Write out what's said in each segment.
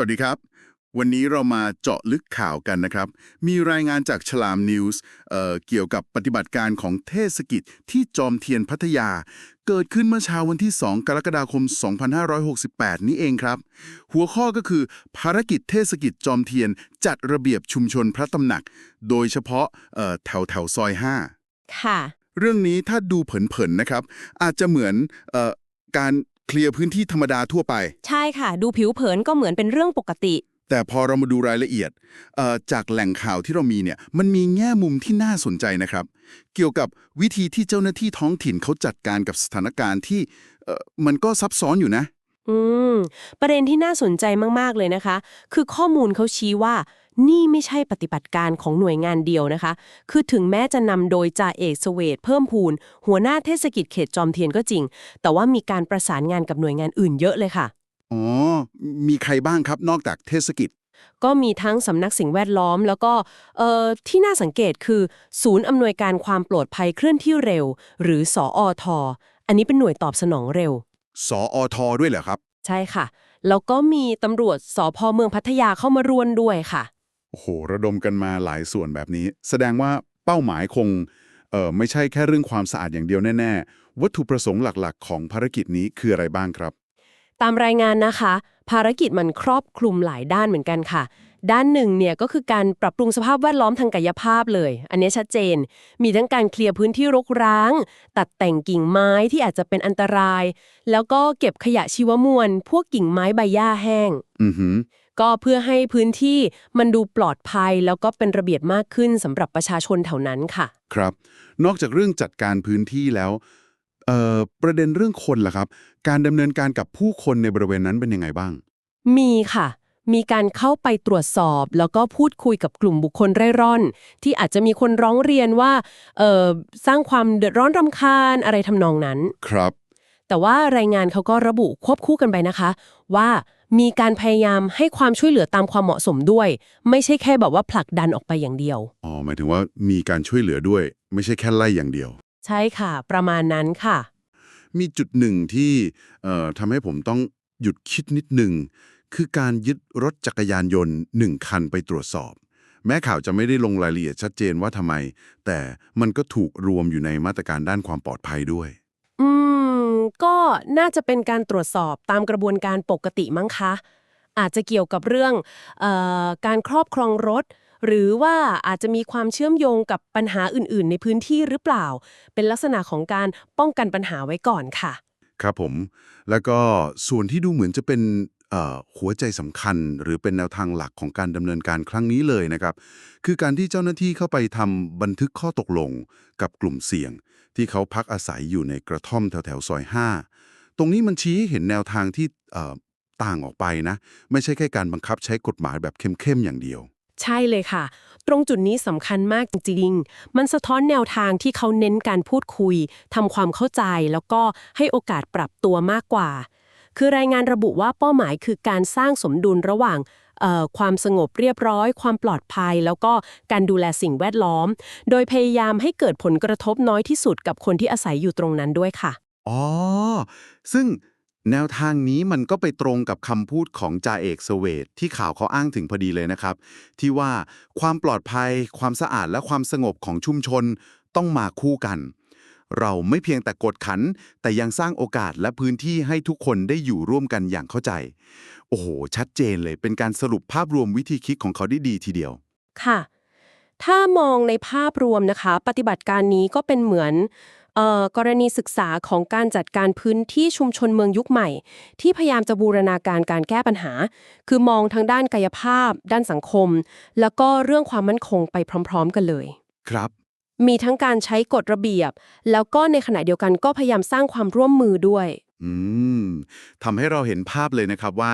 วัสดีครับ วันนี้เรามาเจาะลึกข่าวกันนะครับ มีรายงานจากฉลามนิวส์เอ่อเกี่ยวกับปฏิบัติการของเทศกิจที่จอมเทียนพัทยา เกิดขึ้นเมื่อเช้าวันที่ 2 กรกฎาคม 2568 นี้เองครับ หัวข้อก็คือ ภารกิจเทศกิจจอมเทียนจัดระเบียบชุมชนพระตำหนัก โดยเฉพาะเอ่อแถวแถวซอย 5 ค่ะ เรื่องนี้ถ้าดูเผินๆนะครับ อาจจะเหมือนเอ่อการ เคลียร์พื้นที่ธรรมดาทั่วไป ใช่ค่ะ ดูผิวเผินก็เหมือนเป็นเรื่องปกติ แต่พอเรามาดูรายละเอียดเอ่อจากแหล่งข่าวที่เรามีเนี่ยมันมีแง่มุมที่น่าสนใจนะครับ เกี่ยวกับวิธีที่เจ้าหน้าที่ท้องถิ่นเขาจัดการกับสถานการณ์ที่เอ่อมันก็ซับซ้อนอยู่นะ อืม ประเด็นที่น่าสนใจมาก ๆ เลยนะคะ คือข้อมูลเขาชี้ว่า นี่ไม่ใช่ปฏิบัติการของหน่วยงานเดียวนะคะ คือถึงแม้จะนำโดยจ่าเอกเสเวตเพิ่มพูน หัวหน้าเทศกิจเขตจอมเทียนก็จริง แต่ว่ามีการประสานงานกับหน่วยงานอื่นเยอะเลยค่ะ อ๋อ มีใครบ้างครับนอกจากเทศกิจ ก็มีทั้งสำนักสิ่งแวดล้อม แล้วก็เอ่อที่น่าสังเกตคือ ศูนย์อำนวยการความปลอดภัยเคลื่อนที่เร็ว หรือสออทอันนี้เป็นหน่วยตอบสนองเร็ว สออทด้วยเหรอครับ ใช่ค่ะ แล้วก็มีตำรวจสพเมืองพัทยาเข้ามารวนด้วยค่ะ โอ้โห ระดมกันมาหลายส่วนแบบนี้ แสดงว่าเป้าหมายคงเอ่อไม่ใช่แค่เรื่องความสะอาดอย่างเดียวแน่ ๆ วัตถุประสงค์หลักๆ ของภารกิจนี้คืออะไรบ้างครับ ตามรายงานนะคะ ภารกิจมันครอบคลุมหลายด้านเหมือนกันค่ะ ด้านหนึ่งเนี่ยก็คือการปรับปรุงสภาพแวดล้อมทางกายภาพเลย อันนี้ชัดเจน มีทั้งการเคลียร์พื้นที่รกร้าง ตัดแต่งกิ่งไม้ที่อาจจะเป็นอันตราย แล้วก็เก็บขยะชีวมวล พวกกิ่งไม้ใบหญ้าแห้ง อือหือก็เพื่อให้พื้นที่มันดูปลอดภัยแล้วก็เป็นระเบียบมากขึ้นสำหรับประชาชนแถวนั้นค่ะ ครับ นอกจากเรื่องจัดการพื้นที่แล้ว เอ่อประเด็นเรื่องคนล่ะครับ การดำเนินการกับผู้คนในบริเวณนั้นเป็นยังไงบ้าง มีค่ะ มีการเข้าไปตรวจสอบ แล้วก็พูดคุยกับกลุ่มบุคคลเร่ร่อน ที่อาจจะมีคนร้องเรียนว่าเอ่อสร้างความเดือดร้อนรำคาญอะไรทำนองนั้น ครับ แต่ว่ารายงานเขาก็ระบุควบคู่กันไปนะคะ ว่ามีการพยายามให้ความช่วยเหลือตามความเหมาะสมด้วย ไม่ใช่แค่แบบว่าผลักดันออกไปอย่างเดียว อ๋อหมายถึงว่ามีการช่วยเหลือด้วย ไม่ใช่แค่ไล่อย่างเดียว ใช่ค่ะ ประมาณนั้นค่ะ มีจุดหนึ่งที่เอ่อทำให้ผมต้องหยุดคิดนิดหนึ่ง คือการยึดรถจักรยานยนต์หนึ่งคันไปตรวจสอบ แม้ข่าวจะไม่ได้ลงรายละเอียดชัดเจนว่าทำไม แต่มันก็ถูกรวมอยู่ในมาตรการด้านความปลอดภัยด้วย อืม ก็น่าจะเป็นการตรวจสอบตามกระบวนการปกติมั้งคะ อาจจะเกี่ยวกับเรื่องเออการครอบครองรถ หรือว่าอาจจะมีความเชื่อมโยงกับปัญหาอื่นๆ ในพื้นที่หรือเปล่า เป็นลักษณะของการป้องกันปัญหาไว้ก่อนค่ะ ครับผม แล้วก็ส่วนที่ดูเหมือนจะเป็นหัวใจสำคัญหรือเป็นแนวทางหลักของการดำเนินการครั้งนี้เลยนะครับ คือการที่เจ้าหน้าที่เข้าไปทำบันทึกข้อตกลงกับกลุ่มเสี่ยง ที่เขาพักอาศัยอยู่ในกระท่อมแถวแถวๆซอย 5 ตรงนี้มันชี้ให้เห็นแนวทางที่ต่างออกไปนะ ไม่ใช่แค่การบังคับใช้กฎหมายแบบเข้มๆอย่างเดียว ใช่เลยค่ะ ตรงจุดนี้สำคัญมากจริงๆมันสะท้อนแนวทางที่เขาเน้นการพูดคุยทำความเข้าใจแล้วก็ให้โอกาสปรับตัวมากกว่า คือรายงานระบุว่าเป้าหมายคือการสร้างสมดุลระหว่างความสงบเรียบร้อย ความปลอดภัย แล้วก็การดูแลสิ่งแวดล้อม โดยพยายามให้เกิดผลกระทบน้อยที่สุดกับคนที่อาศัยอยู่ตรงนั้นด้วยค่ะ อ๋อ ซึ่ง แนวทางนี้มันก็ไปตรงกับคำพูดของจ่าเอกสเวตที่ข่าวเขาอ้างถึงพอดีเลยนะครับ ที่ว่าความปลอดภัย ความสะอาดและความสงบของชุมชนต้องมาคู่กัน เราไม่เพียงแต่กดขัน แต่ยังสร้างโอกาสและพื้นที่ให้ทุกคนได้อยู่ร่วมกันอย่างเข้าใจ โอ้โห ชัดเจนเลยเป็นการสรุปภาพรวมวิธีคิดของเขาได้ดีทีเดียว ค่ะ ถ้ามองในภาพรวมนะคะ ปฏิบัติการนี้ก็เป็นเหมือน กรณีศึกษาของการจัดการพื้นที่ชุมชนเมืองยุคใหม่ ที่พยายามจะบูรณาการการแก้ปัญหา คือมองทั้งด้านกายภาพ ด้านสังคม แล้วก็เรื่องความมั่นคงไปพร้อม ๆ กันเลย ครับ มีทั้งการใช้กฎระเบียบ แล้วก็ในขณะเดียวกันก็พยายามสร้างความร่วมมือด้วย อืมทำให้เราเห็นภาพเลยนะครับว่า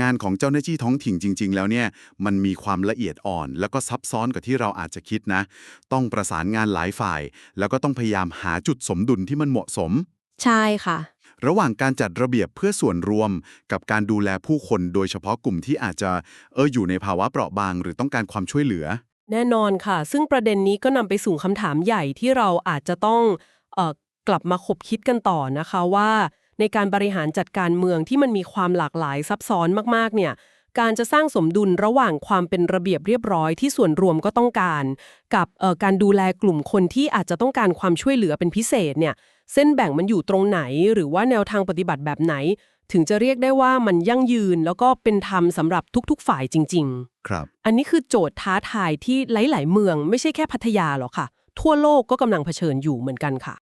งานของเจ้าหน้าที่ท้องถิ่นจริง ๆ แล้วเนี่ยมันมีความละเอียดอ่อน แล้วก็ซับซ้อนกว่าที่เราอาจจะคิดนะ ต้องประสานงานหลายฝ่าย แล้วก็ต้องพยายามหาจุดสมดุลที่มันเหมาะสม ใช่ค่ะ ระหว่างการจัดระเบียบเพื่อส่วนรวม กับการดูแลผู้คนโดยเฉพาะกลุ่มที่อาจจะเอออยู่ในภาวะเปราะบาง หรือต้องการความช่วยเหลือ แน่นอนค่ะ ซึ่งประเด็นนี้ก็นำไปสู่คำถามใหญ่ที่เราอาจจะต้องเออกลับมาคบคิดกันต่อนะคะว่า ในการบริหารจัดการเมืองที่มันมีความหลากหลายซับซ้อนมากๆเนี่ยการจะสร้างสมดุลระหว่างความเป็นระเบียบเรียบร้อยที่ส่วนรวมก็ต้องการ กับเอ่อการดูแลกลุ่มคนที่อาจจะต้องการความช่วยเหลือเป็นพิเศษเนี่ยเส้นแบ่งมันอยู่ตรงไหน หรือว่าแนวทางปฏิบัติแบบไหน ถึงจะเรียกได้ว่ามันยั่งยืนแล้วก็เป็นธรรมสำหรับทุกๆฝ่ายจริง ๆ ครับ อันนี้คือโจทย์ท้าทายที่หลาย ๆ เมืองไม่ใช่แค่พัทยาหรอกค่ะ ทั่วโลกก็กำลังเผชิญอยู่เหมือนกันค่ะ